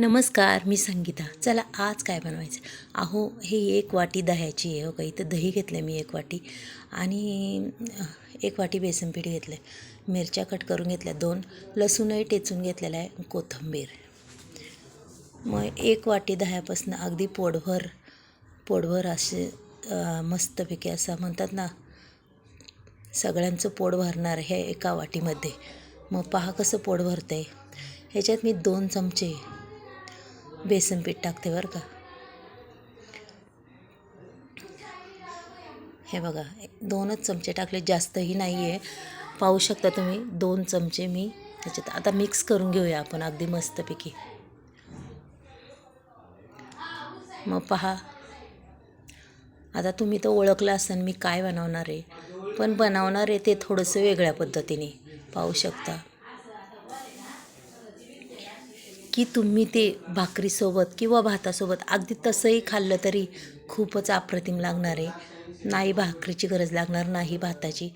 नमस्कार मी संगीता. चला आज काय बनवायचं? अहो हे एक वाटी दह्याची आहे हो का इथं दही घेतलं मी एक वाटी आणि एक वाटी बेसनपीठ घेतलं आहे मिरच्या कट करून घेतल्या दोन. लसूणही टेचून घेतलेला आहे. कोथिंबीर. मग एक वाटी दह्यापासून अगदी पोटभर पोटभर असे मस्तपैकी असं म्हणतात ना सगळ्यांचं पोट भरणार हे एका वाटीमध्ये. मग पहा कसं पोट भरतं आहे ह्याच्यात मी दोन चमचे बेसन पीठ टाकते बरं का. हे बघा दोनच चमचे टाकले जास्तही नाही आहे पाहू शकता तुम्ही दोन चमचे मी त्याच्यात आता मिक्स करून घेऊया आपण अगदी मस्तपैकी. मग पहा. आता तुम्ही तर ओळखलं असाल मी काय बनवणार आहे. पण बनवणार आहे ते थोडंसं वेगळ्या पद्धतीने. पाहू शकता. की तुम्ही ते भाकरीसोबत किंवा भातासोबत अगदी तसंही खाल्लं तरी खूपच अप्रतिम लागणार आहे. नाही भाकरीची गरज लागणार नाही भाताची.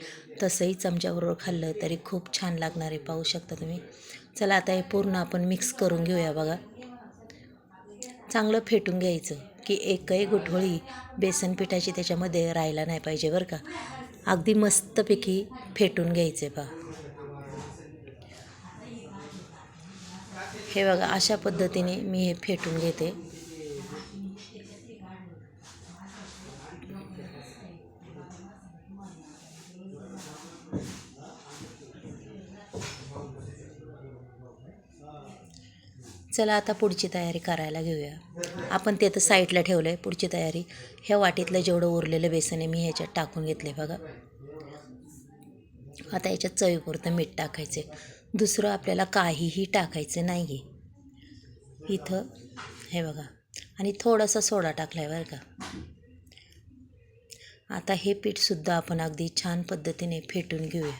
तसंही चमच्याबरोबर खाल्लं तरी खूप छान लागणार आहे पाहू शकता तुम्ही. चला आता हे पूर्ण आपण मिक्स करून घेऊया बघा. चांगलं फेटून घ्यायचं की एकही गुठळी बेसन पिठाची त्याच्यामध्ये राहायला नाही पाहिजे बरं का. अगदी मस्तपैकी फेटून घ्यायचे बा हे बघा अशा पद्धतीने मी हे फेटून घेते. चला आता पुढची तयारी करायला घेऊया. आपण ते तर साईडला ठेवलं आहे पुढची तयारी. ह्या वाटीतलं जेवढं उरलेलं बेसन आहे मी ह्याच्यात टाकून घेतले बघा. आता याच्यात चवीपुरतं मीठ टाकायचे दुसरं आपल्याला काहीही टाकायचं नाही आहे इथं हे बघा. आणि थोडासा सोडा टाकला आहे बरं का. आता हे पीठसुद्धा आपण अगदी छान पद्धतीने फेटून घेऊया.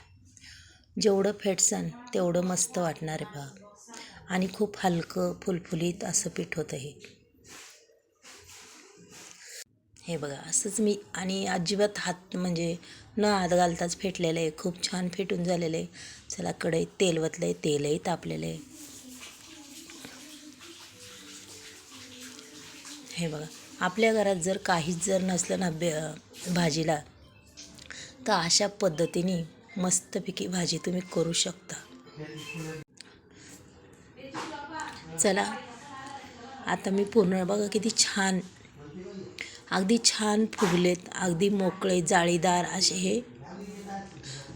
जेवढं फेटसन तेवढं मस्त वाटणार आहे बघा आणि खूप हलकं फुलफुलीत असं पीठ होतं हे. हे बघा असंच मी आणि अजिबात हात म्हणजे न हात घालताच फेटलेलं आहे. खूप छान फेटून झालेलं आहे. चला कढईत तेल वतलं आहे तेलही तापलेलं आहे. हे बघा आपल्या घरात जर काहीच जर नसलं ना बे भाजीला तर अशा पद्धतीने मस्तपैकी भाजी तुम्ही करू शकता. चला आता मी पूर्ण बघा किती छान अगदी छान फुगलेत अगदी मोकळे जाळीदार असे हे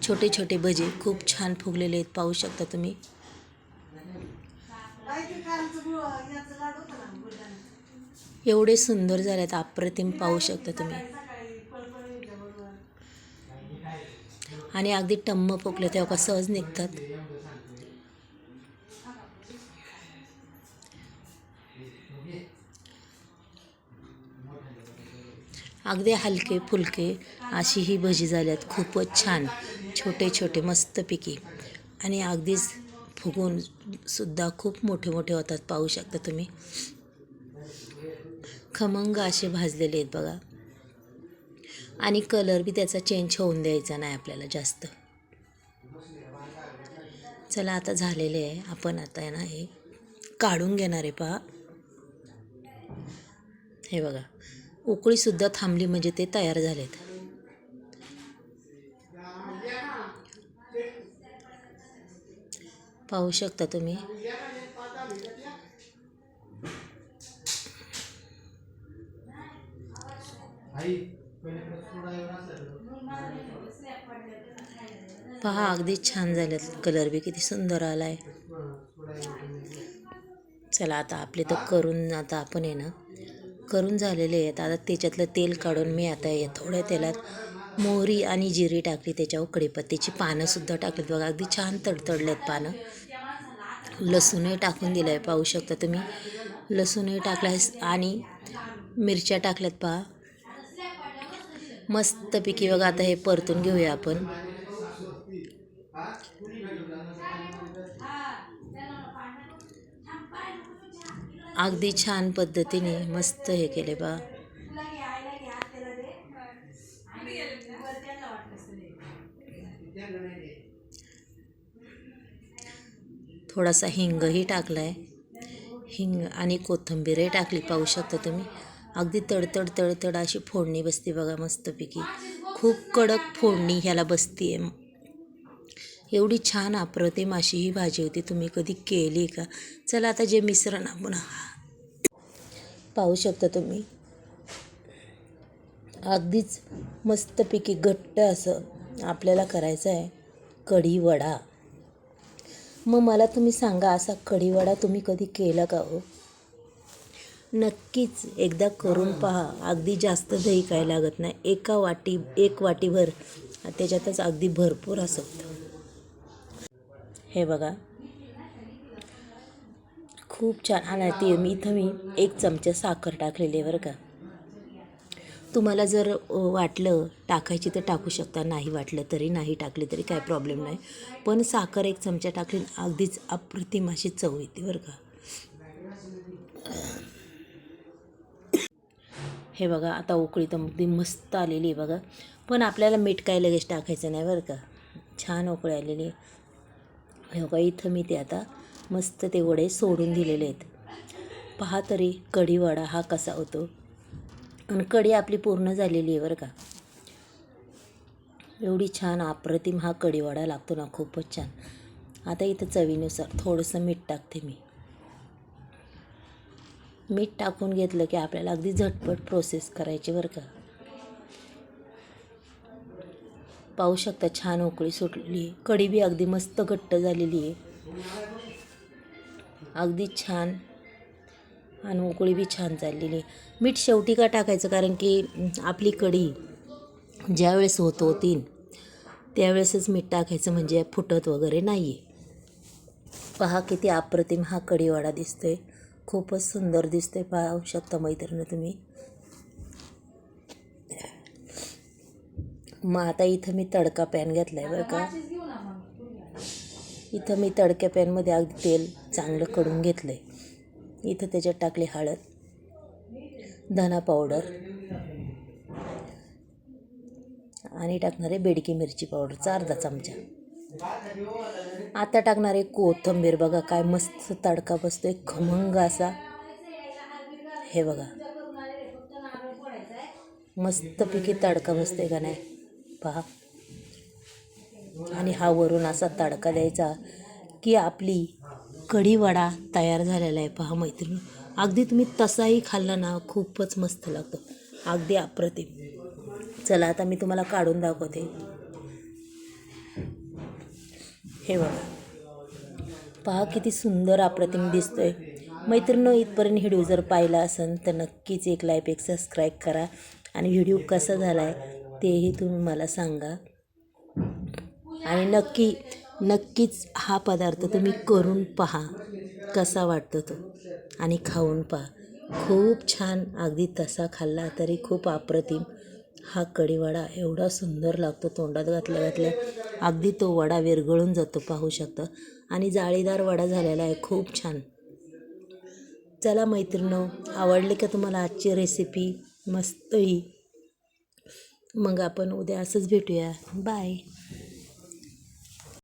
छोटे छोटे भजे खूप छान फुगलेले आहेत. पाहू शकता तुम्ही. एवढे सुंदर झालेत अप्रतिम पाहू शकता तुम्ही. आणि अगदी टम्म फुगले तेव्हा का सहज निघतात. अगदी हलके फुलके अशी ही भजी झाल्यात. खूपच छान. छोटे छोटे मस्तपैकी आणि अगदीच फुगून सुद्धा खूप मोठे मोठे होतात. पाहू शकता तुम्ही. खमंग असे भाजलेले आहेत बघा. आणि कलर बी त्याचा चेंज होऊन द्यायचा नाही आपल्याला जास्त. चला आता झालेले आहे. आपण आता आहे ना हे काढून घेणार आहे पहा. हे बघा. उकळीसुद्धा थांबली म्हणजे ते तयार झालेत. पाहू शकता तुम्ही. पहा अगदी छान झालेत. कलर बी किती सुंदर आलाय. चला आता आपले तर करून आता आपण आहे ना करून झालेले आहेत. आता त्याच्यातलं तेल काढून मी आता या थोड्या तेलात मोहरी आणि जिरी टाकली त्याच्यावर कढीपत्त्याची पानंसुद्धा टाकलीत बघा अगदी छान तडतडलेत पानं. लसूणही टाकून दिलं आहे पाहू शकता तुम्ही. लसूणही टाकला आहे आणि मिरच्या टाकल्यात पहा. मस्तपैकी बघा आता हे परतून घेऊया आपण. अगदी छान पद्धतीने मस्त हे केले बा. थोडासा हिंगही टाकला आहे हिंग आणि कोथिंबीरही टाकली पाहू शकता तुम्ही. अगदी तडतड तडतड अशी फोडणी बसते बघा मस्तपैकी. खूप कडक फोडणी ह्याला बसते एवढी छान अप्रतिम अशी ही भाजी होती. तुम्ही कधी केली का? चला आता जे मिश्रण आपण पाहू शकता तुम्ही. अगदीच मस्तपैकी घट्ट असं आपल्याला करायचं आहे. कढी वडा मग मला तुम्ही सांगा असा कढी वडा तुम्ही कधी केला का हो? नक्कीच एकदा करून पहा. अगदी जास्त दही काय लागत नाही. एका वाटी एक वाटीभर. त्याच्यातच अगदी भरपूर असं होतं. हे बघा. खूप छान. आणि ती मी इथं मी एक चमचा साखर टाकलेली आहे बरं का. तुम्हाला जर वाटलं टाकायची तर टाकू शकता नाही वाटलं तरी नाही टाकली तरी काय प्रॉब्लेम नाही. पण साखर एक चमचा टाकली अगदीच अप्रतिम अशी चव येते बरं का. हे बघा आता उकळी तर अगदी मस्त आलेली आहे बघा. पण आपल्याला मीठ काय लगेच टाकायचं नाही बरं का. छान उकळी आलेली आहे. हे बघा इथं मी ते आता मस्त ते वडे सोडून दिलेले आहेत. पहा तरी कढीवडा हा कसा होतो. आणि कढी आपली पूर्ण झालेली आहे बरं का. एवढी छान अप्रतिम हा कढीवडा लागतो ना खूपच छान. आता इथं चवीनुसार थोडंसं मीठ टाकते मी. मीठ टाकून घेतलं की आपल्याला अगदी झटपट प्रोसेस करायची बरं का. पाहू शकता छान उकळी सुटली कढी बी अगदी मस्त घट्ट झालेली आहे. अगदी छान. आणि उकळी बी छान चाललेली आहे. मीठ शेवटी का टाकायचं? कारण की आपली कढी ज्यावेळेस होत होती त्यावेळेसच मीठ टाकायचं म्हणजे फुटत वगैरे नाही आहे पहा किती अप्रतिम हा कढीवाडा दिसतोय. खूपच सुंदर दिसतोय. पाहू शकता मैत्रिणी तुम्ही. मग आता इथं मी तडका पॅन घेतला आहे बरं का. इथं मी तडक्या पॅनमध्ये अगदी तेल चांगलं कडून घेतलं आहे इथं त्याच्यात टाकली हळद धना पावडर आणि टाकणार आहे बेडकी मिरची पावडरचा अर्धा चमचा. आता टाकणार आहे कोथिंबीर. बघा काय मस्त तडका बसतोय खमंग असा. हे बघा. मस्तपैकी तडका बसतोय का नाही? पहा आणि हा वरून असा तडका द्यायचा की आपली कढीवडा तयार झालेला आहे पहा मैत्रिणी. अगदी तुम्ही तसाही खाल्ला ना खूपच मस्त लागतो. अगदी अप्रतिम. चला आता मी तुम्हाला काढून दाखवते. हे बघा. पहा किती सुंदर अप्रतिम दिसतोय. मैत्रिणी इथपर्यंत व्हिडिओ जर पाहिला असेल तर नक्कीच एक लाईक एक सबस्क्राईब करा. आणि व्हिडिओ कसा झाला आहे तेही तुम्ही मला सांगा. आणि नक्की नक्कीच हा पदार्थ तुम्ही करून पहा. कसा वाटतो तो? आणि खाऊन पहा. खूप छान. अगदी तसा खाल्ला तरी खूप अप्रतिम. हा कढीवडा एवढा सुंदर लागतो तोंडात घातल्या घातल्या. अगदी तो वडा विरघळून जातो पाहू शकता. आणि जाळीदार वडा झालेला आहे. खूप छान. चला मैत्रिणो आवडली का तुम्हाला आजची रेसिपी मस्त ही मग आपण उद्या असंच भेटूया. बाय.